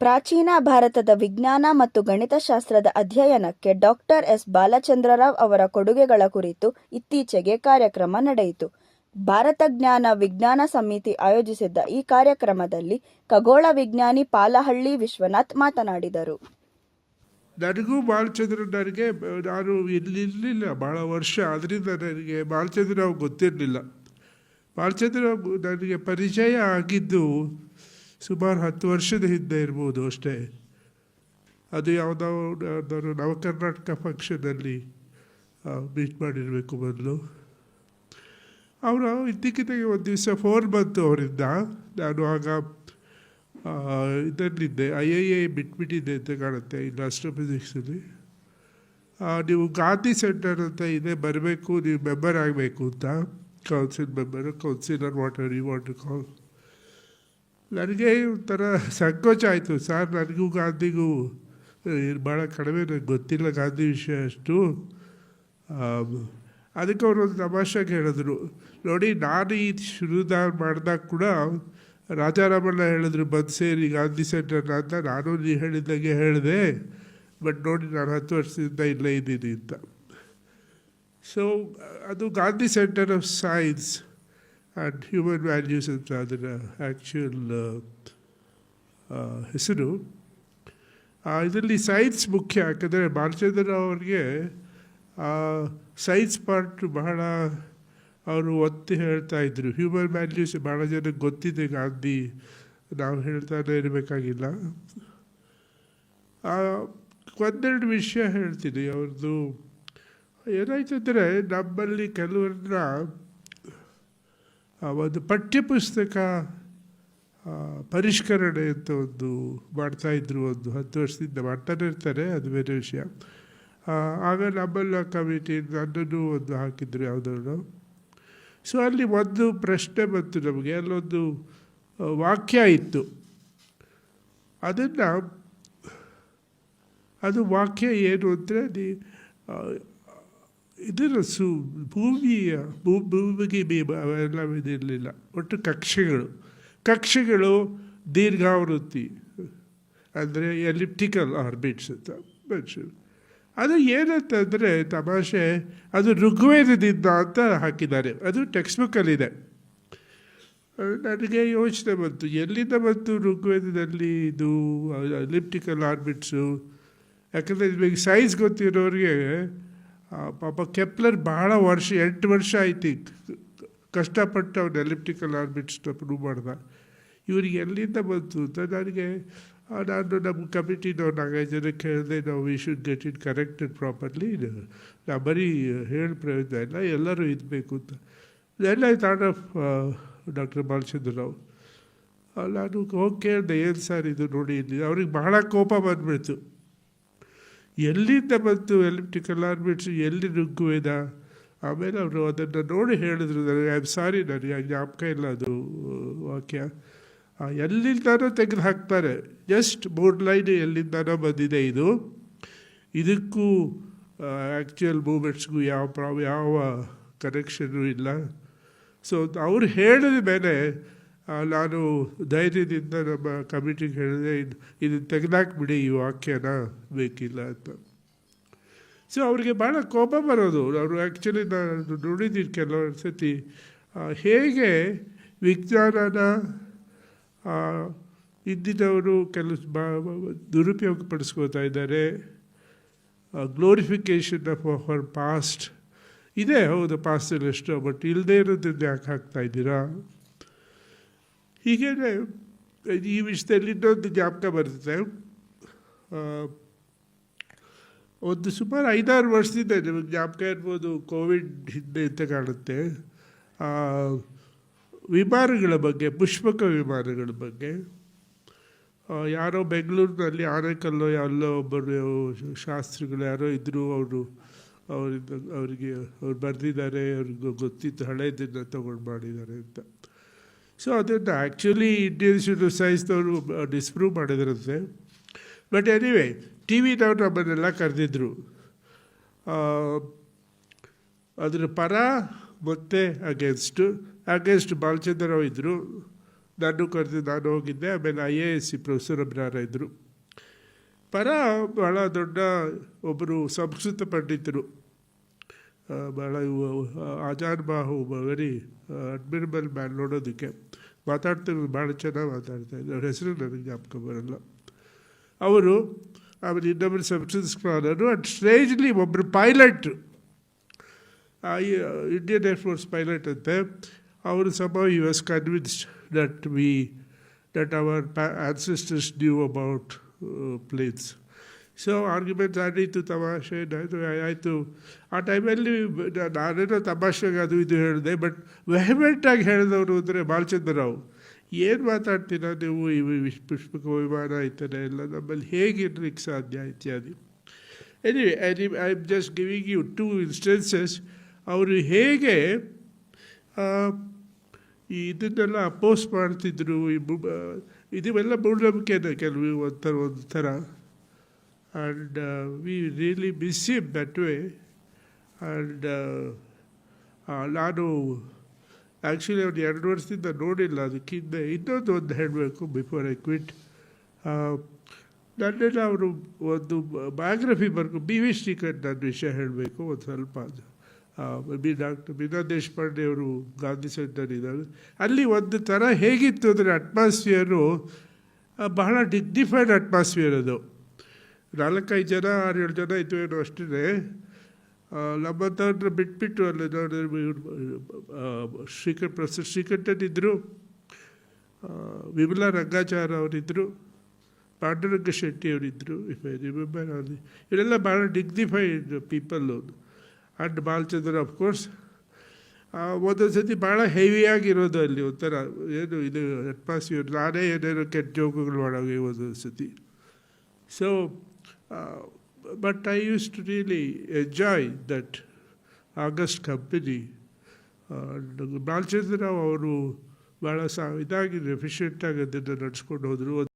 ಪ್ರಾಚೀನ ಭಾರತದ ವಿಜ್ಞಾನ ಮತ್ತು ಗಣಿತಶಾಸ್ತ್ರದ ಅಧ್ಯಯನಕ್ಕೆ ಡಾಕ್ಟರ್ ಎಸ್ ಬಾಲಚಂದ್ರರಾವ್ ಅವರ ಕೊಡುಗೆಗಳ ಕುರಿತು ಇತ್ತೀಚೆಗೆ ಕಾರ್ಯಕ್ರಮ ನಡೆಯಿತು. ಭಾರತ ಜ್ಞಾನ ವಿಜ್ಞಾನ ಸಮಿತಿ ಆಯೋಜಿಸಿದ್ದ ಈ ಕಾರ್ಯಕ್ರಮದಲ್ಲಿ ಖಗೋಳ ವಿಜ್ಞಾನಿ ಪಾಲಹಳ್ಳಿ ವಿಶ್ವನಾಥ್ ಮಾತನಾಡಿದರು. ನನಗೂ ಬಾಲಚಂದ್ರನವರಿಗೆ, ನಾನು ಇಲ್ಲಿರಲಿಲ್ಲ ಭಾಳ ವರ್ಷ ಆದ್ರಿಂದ ನನಗೆ ಬಾಲಚಂದ್ರರಾವ್ ಗೊತ್ತಿರಲಿಲ್ಲ ಬಾಲಚಂದ್ರರಾವ್ ನನಗೆ ಪರಿಚಯ ಆಗಿದ್ದು ಸುಮಾರು ಹತ್ತು ವರ್ಷದ ಹಿಂದೆ ಇರ್ಬೋದು ಅಷ್ಟೇ. ಅದು ಯಾವುದೋ ನವಕರ್ನಾಟಕ ಫಂಕ್ಷನಲ್ಲಿ ಮೀಟ್ ಮಾಡಿರಬೇಕು ಮೊದಲು. ಅವರು ಇದ್ದಕ್ಕಿದ್ದಾಗೆ ಒಂದು ದಿವಸ ಫೋನ್ ಬಂತು ಅವರಿಂದ. ನಾನು ಆಗ ಇದರಲ್ಲಿದ್ದೆ, ಐ ಐ ಎ ಬಿಟ್ಬಿಟ್ಟಿದ್ದೆ ಅಂತ ಕಾಣುತ್ತೆ ಇಲ್ಲಿ ಆಸ್ಟ್ರೋಫಿಸಿಕ್ಸಲ್ಲಿ ನೀವು ಗಾಂಧಿ ಸೆಂಟರ್ ಅಂತ ಇದೆ, ಬರಬೇಕು, ನೀವು ಮೆಂಬರ್ ಆಗಬೇಕು ಅಂತ. Council member councillor what are you what call ನನಗೆ ಒಂಥರ ಸಂಕೋಚ ಆಯಿತು. ಸರ್ ನನಗೂ ಗಾಂಧಿಗೂ ಭಾಳ ಕಡಿಮೆ ನನಗೆ ಗೊತ್ತಿಲ್ಲ ಗಾಂಧಿ ವಿಷಯ ಅಷ್ಟು. ಅದಕ್ಕೆ ಅವರು ಒಂದು ತಮಾಷೆಗೆ ಹೇಳಿದ್ರು. ನೋಡಿ, ನಾನು ಈ ಶುರುದಾರ್ ಮಾಡಿದಾಗ ಕೂಡ ರಾಜಾರಾಮಣ್ಣ ಹೇಳಿದ್ರು, ಬಂದು ಸೇರಿ ಗಾಂಧಿ ಸೆಂಟರ್ನ ಅಂತ. ನಾನು ನೀ ಹೇಳಿದ್ದಂಗೆ ಹೇಳಿದೆ. ಬಟ್ ನೋಡಿ, ನಾನು ಹತ್ತು ವರ್ಷದಿಂದ ಇಲ್ಲೇ ಇದ್ದೀನಿ ಅಂತ. ಸೊ ಅದು Gandhi centre of science. And human values ಅಂತ ಅದರ ಆ್ಯಕ್ಚುಯಲ್ ಹೆಸರು. ಇದರಲ್ಲಿ ಸೈನ್ಸ್ ಮುಖ್ಯ, ಯಾಕಂದರೆ ಬಾಲಚಂದ್ರ ಅವ್ರಿಗೆ ಸೈನ್ಸ್ ಪಾರ್ಟ್ ಬಹಳ ಅವರು ಒತ್ತಿ ಹೇಳ್ತಾ ಇದ್ದರು ಹ್ಯೂಮನ್ ವ್ಯಾಲ್ಯೂಸ್ ಭಾಳ ಜನಕ್ಕೆ ಗೊತ್ತಿದೆ, ಗಾಂಧಿ ನಾವು ಹೇಳ್ತಾನೆ ಇರಬೇಕಾಗಿಲ್ಲ. ಒಂದೆರಡು ವಿಷಯ ಹೇಳ್ತೀನಿ ಅವ್ರದ್ದು. ಏನಾಯ್ತಂದರೆ, ನಮ್ಮಲ್ಲಿ ಕೆಲವ್ರನ್ನ ಒಂದು ಪಠ್ಯಪುಸ್ತಕ ಪರಿಷ್ಕರಣೆ ಅಂತ ಒಂದು ಮಾಡ್ತಾಯಿದ್ರು ಒಂದು ಹತ್ತು ವರ್ಷದಿಂದ ಮಾಡ್ತಾನೆ ಇರ್ತಾರೆ, ಅದು ಬೇರೆ ವಿಷಯ. ಆಗ ನಮ್ಮೆಲ್ಲ ಕಮಿಟಿ ನನ್ನನ್ನು ಒಂದು ಹಾಕಿದ್ರು ಯಾವುದನ್ನು ಸೊ ಅಲ್ಲಿ ಒಂದು ಪ್ರಶ್ನೆ ಬಂತು ನಮಗೆ, ಅಲ್ಲೊಂದು ವಾಕ್ಯ ಇತ್ತು. ಅದನ್ನು, ಅದು ವಾಕ್ಯ ಏನು ಅಂದರೆ ಆ, ಇದರ ಸು ಭೂಮಿಯ ಭೂಮಿಗೆ ಅವೆಲ್ಲ ಇದಿರಲಿಲ್ಲ. ಒಟ್ಟು ಕಕ್ಷೆಗಳು. ಕಕ್ಷೆಗಳು ದೀರ್ಘಾವೃತ್ತಿ. ಅಂದರೆ ಎಲಿಪ್ಟಿಕಲ್ ಆರ್ಬಿಟ್ಸ್ ಅಂತ ಮನುಷ್ಯರು ಅದು ಏನಂತಂದರೆ ತಮಾಷೆ ಅದು ಋಗ್ವೇದದಿಂದ ಅಂತ ಹಾಕಿದ್ದಾರೆ. ಅದು ಟೆಕ್ಸ್ಟ್ ಬುಕ್ಕಲ್ಲಿದೆ ನನಗೆ ಯೋಚನೆ ಬಂತು ಎಲ್ಲಿಂದ ಬಂತು ಋಗ್ವೇದದಲ್ಲಿ ಇದು ಎಲಿಪ್ಟಿಕಲ್ ಆರ್ಬಿಟ್ಸು? ಯಾಕಂದರೆ ನಿಮಗೆ ಸೈನ್ಸ್ ಗೊತ್ತಿರೋರಿಗೆ ಪಾಪ ಕೆಪ್ಲರ್ ಬಹಳ ವರ್ಷ ಎಂಟು ವರ್ಷ ಆಯ್ತು ಕಷ್ಟಪಟ್ಟು ಅವ್ನು ಎಲಿಪ್ಟಿಕಲ್ ಆರ್ಬಿಟ್ಸ್ ಪ್ರೂವ್ ಮಾಡ್ದ. ಇವ್ರಿಗೆ ಎಲ್ಲಿಂದ ಬಂತು ಅಂತ ನನಗೆ ನಾನು ನಮ್ಮ ಕಮಿಟಿನವ್ರು ನಾಲ್ಕೈದು ಜನಕ್ಕೆ ಹೇಳಿದೆ ನಾವು we should get it corrected properly ನಾ ಬರೀ ಹೇಳಿ ಪ್ರಯೋಜನ ಇಲ್ಲ ಎಲ್ಲರೂ ಇದ್ಬೇಕು ಅಂತ. ಎಲ್ಲ ಥಾಟ್ ಡಾಕ್ಟರ್ ಬಾಲಚಂದ್ರ ರಾವ್ ಆ, ನಾನು ಹೋಗಿ ಕೇಳಿದೆ ಏನು ಸರ್ ಇದು ನೋಡಿ ಅವ್ರಿಗೆ ಬಹಳ ಕೋಪ ಬಂದ್ಬಿಡ್ತು. ಎಲ್ಲಿಂದ ಬಂತು ಎಲಿಪ್ಟಿಕಲ್ ಆರ್ಬಿಟ್ಸ್ ಎಲ್ಲಿ ಋಗ್ವೇದ ಆಮೇಲೆ ಅವರು ಅದನ್ನು ನೋಡಿ ಹೇಳಿದ್ರು ನನಗೆ, ಐ ಆಮ್ ಸಾರಿ ನನಗೆ ಜ್ಞಾಪಕ ಇಲ್ಲ ಅದು, ವಾಕ್ಯ. ಎಲ್ಲಿಂದಾನೋ ತೆಗೆದು ಹಾಕ್ತಾರೆ. ಜಸ್ಟ್ ಮೂರು ಲೈನ್ ಎಲ್ಲಿಂದಾನೋ ಬಂದಿದೆ ಇದು. ಇದಕ್ಕೂ ಆ್ಯಕ್ಚುಯಲ್ ಮೂಮೆಂಟ್ಸ್ಗೂ ಯಾವ ಪ್ರಾಬ್ ಯಾವ ಕನೆಕ್ಷನ್ನು ಇಲ್ಲ. ಸೊ ಅವ್ರು ಹೇಳಿದ ಮೇಲೆ ನಾನು ಧೈರ್ಯದಿಂದ ನಮ್ಮ ಕಮಿಟಿಗೆ ಹೇಳಿದೆ, ಇದು ಇದು ತೆಗೆದಾಕ್ಬಿಡಿ ಈ ವಾಕ್ಯನ ಬೇಕಿಲ್ಲ ಅಂತ. ಸೊ ಅವರಿಗೆ ಭಾಳ ಕೋಪ ಬರೋದು. ಅವರು ಆ್ಯಕ್ಚುಲಿ ನಾನು ನೋಡಿದ್ದೀನಿ ಕೆಲವೊಂದು ಸತಿ ಹೇಗೆ ವಿಜ್ಞಾನನ ಇದ್ದಿದ್ದವರು ಕೆಲಸ ದುರುಪಯೋಗ ಪಡಿಸ್ಕೋತಾ ಇದ್ದಾರೆ. ಗ್ಲೋರಿಫಿಕೇಷನ್ ಆಫ್ ಅವರ್ ಪಾಸ್ಟ್ ಇದೆ, ಹೌದು ಪಾಸ್ಟಲ್ಲಿ ಎಷ್ಟೋ ಬಟ್ ಇಲ್ಲದೇ ಇರೋದ್ರಿಂದ ಯಾಕೆ ಹಾಕ್ತಾ ಇದ್ದೀರಾ? ಹೀಗೆ ಈ ವಿಷಯದಲ್ಲಿ ಇನ್ನೊಂದು ಜ್ಞಾಪಕ ಬರ್ತದೆ ಒಂದು ಸುಮಾರು ಐದಾರು ವರ್ಷದಿಂದ ನಿಮಗೆ ಜ್ಞಾಪಕ ಇರ್ಬೋದು ಕೋವಿಡ್ ಹಿಂದೆ ಅಂತ ಕಾಣುತ್ತೆ. ವಿಮಾನಗಳ ಬಗ್ಗೆ, ಪುಷ್ಪಕ ವಿಮಾನಗಳ ಬಗ್ಗೆ. ಯಾರೋ ಬೆಂಗಳೂರಿನಲ್ಲಿ ಆನೆಕಲ್ಲೋ ಎಲ್ಲೋ ಒಬ್ಬರು ಶಾಸ್ತ್ರಿಗಳು ಯಾರೋ ಇದ್ದರು ಅವರು, ಅವರಿಂದ, ಅವರಿಗೆ, ಅವ್ರು ಬರೆದಿದ್ದಾರೆ ಅವ್ರಿಗೆ ಗೊತ್ತಿತ್ತು ಹಳೇದನ್ನು ತೊಗೊಂಡು ಮಾಡಿದ್ದಾರೆ ಅಂತ. ಸೊ ಅದನ್ನು ಆ್ಯಕ್ಚುಲಿ ಇಂಡಿಯನ್ ಇನ್ಸ್ಟಿಟ್ಯೂಟ್ ಸೈನ್ಸ್ನವರು ಡಿಸ್ಪ್ರೂವ್ ಮಾಡಿದ್ರಂತೆ. ಬಟ್ ಎನಿವೆ ಟಿ ವಿನವ್ರು ನಮ್ಮನ್ನೆಲ್ಲ ಕರೆದಿದ್ರು. ಅದರ ಪರ ಮತ್ತು ಅಗೇನ್ಸ್ಟು ಅಗೇನ್ಸ್ಟ್ ಬಾಲಚಂದ್ರರಾವ್ ಇದ್ದರು ನಾನು ಕರೆದು, ನಾನು ಹೋಗಿದ್ದೆ, ಆಮೇಲೆ I A S C professor Abrar ಇದ್ದರು ಪರ ಭಾಳ ದೊಡ್ಡ ಒಬ್ಬರು ಸಂಸ್ಕೃತ ಪಂಡಿತರು. ಭಾಳ ಇವು ಆಜಾನ್ ಬಾಹು ವೆರಿ ಅಡ್ಮಿರಬಲ್ ಮ್ಯಾನ್ ನೋಡೋದಕ್ಕೆ ಮಾತಾಡ್ತಿರೋದು ಭಾಳ ಚೆನ್ನಾಗಿ ಮಾತಾಡ್ತಾ ಇದ್ದಾರೆ. ಹೆಸರು ನನಗೆ ಜ್ಞಾಪಕ ಬರಲ್ಲ. ಅವರು, ಆಮೇಲೆ ಇನ್ನೊಬ್ಬರು ಸಂಸ್ಕೃತ ಸ್ಕಾಲರು ಅಂಡ್ ಸ್ಟ್ರೇಜ್ಲಿ ಒಬ್ಬರು ಪೈಲಟ್ ಇಂಡಿಯನ್ ಏರ್ಫೋರ್ಸ್ ಪೈಲಟ್ ಅಂತೆ. ಅವರು some you was convinced that we that our ancestors knew about planes so arguments ಆಡೀತು ತಮಾಷೆ ಆಯಿತು ಆ ಟೈಮಲ್ಲಿ ನಾನೇನೋ ತಮಾಷೆಗೆ ಅದು ಇದು ಹೇಳಿದೆ ಬಟ್ ವೆಹಮೆಂಟಾಗಿ ಹೇಳಿದವರು ಅಂದರೆ ಬಾಲಚಂದ್ರರಾವ್. ಏನು ಮಾತಾಡ್ತೀರಾ ನೀವು ವಿಶ್ ಪುಷ್ಪಕ ವಿಮಾನ ಈ ಥರ ಎಲ್ಲ ನಮ್ಮಲ್ಲಿ ಹೇಗಿರ್ಲಿಕ್ಕೆ ಸಾಧ್ಯ ಇತ್ಯಾದಿ. Anyway I I am just giving you two instances ಅವರು ಹೇಗೆ ಈ ಇದನ್ನೆಲ್ಲ ಅಪೋಸ್ ಮಾಡ್ತಿದ್ರು, ಈ ಬು- ಮೂಢನಂಬಿಕೆನ ಕೆಲವು ಒಂಥರ ಒಂದು ಥರ and we really miss him that way and ನಾನು ಆ್ಯಕ್ಚುಲಿ ಅವ್ನು ಎರಡು ವರ್ಷದಿಂದ ನೋಡಿಲ್ಲ, ಅದಕ್ಕಿಂತ ಇನ್ನೊಂದು ಒಂದು ಹೇಳಬೇಕು ಬಿಫೋರ್ ಐ ಕ್ವಿಟ್ ನನ್ನೆಲ್ಲ ಅವರು ಒಂದು ಬಯೋಗ್ರಫಿ ಬರ್ಕೊ ಬಿ ವಿ ಶ್ರೀಕಂಠ್ ನನ್ನ ವಿಷಯ ಹೇಳಬೇಕು, ಒಂದು ಸ್ವಲ್ಪ ಅದು. ಬಿ ಡಾಕ್ಟರ್ ಬಿನಾ ದೇಶಪಾಂಡೆ ಅವರು ಗಾಂಧಿ ಸೆಂಟರ್ ಇದ್ದಾರೆ ಅಲ್ಲಿ ಒಂದು ಥರ ಹೇಗಿತ್ತು ಅಂದರೆ ಅಟ್ಮಾಸ್ಫಿಯರು ಬಹಳ ಡಿಗ್ನಿಫೈಡ್ ಅಟ್ಮಾಸ್ಫಿಯರ್ ಅದು. ನಾಲ್ಕೈದು ಜನ ಆರು ಏಳು ಜನ ಇತ್ತು ಅಷ್ಟೇ ನಮ್ಮಂಥವ್ರನ್ನ ಬಿಟ್ಬಿಟ್ಟು ಅಲ್ಲಿ ಶ್ರೀಕಂಠ ಪ್ರೊಫೆಸರ್ ಶ್ರೀಕಂಠನ್ ಇದ್ದರು ವಿಮಲಾ ರಂಗಾಚಾರ ಅವರಿದ್ದರು ಪಾಂಡುರಂಗ ಶೆಟ್ಟಿ ಅವರಿದ್ದರು ಇಫ್ ಐ ರಿಮೆಂಬರ್ ಅಲ್ಲಿ ಇವರೆಲ್ಲ ಭಾಳ dignified people and Balachandra of course ಒಂದೊಂದು ಸತಿ ಭಾಳ ಹೆವಿಯಾಗಿರೋದು ಅಲ್ಲಿ ಒಂಥರ, ಏನು ಇದು ಅಟ್ಮಾಸ್ಫಿಯರ್ ನಾನೇ ಏನೇನೋ ಕೆಟ್ಟ ಜೋಗಗಳು ಮಾಡೋ ಒಂದೊಂದು ಸತಿ. So but I use to really enjoy that august company Balachandra Rao ಅವರು ಭಾಳ ಸಾ ಇದಾಗಿ ಎಫಿಷಿಯೆಂಟಾಗಿ ಅದನ್ನು ನಡ್ಸ್ಕೊಂಡು ಹೋದರು.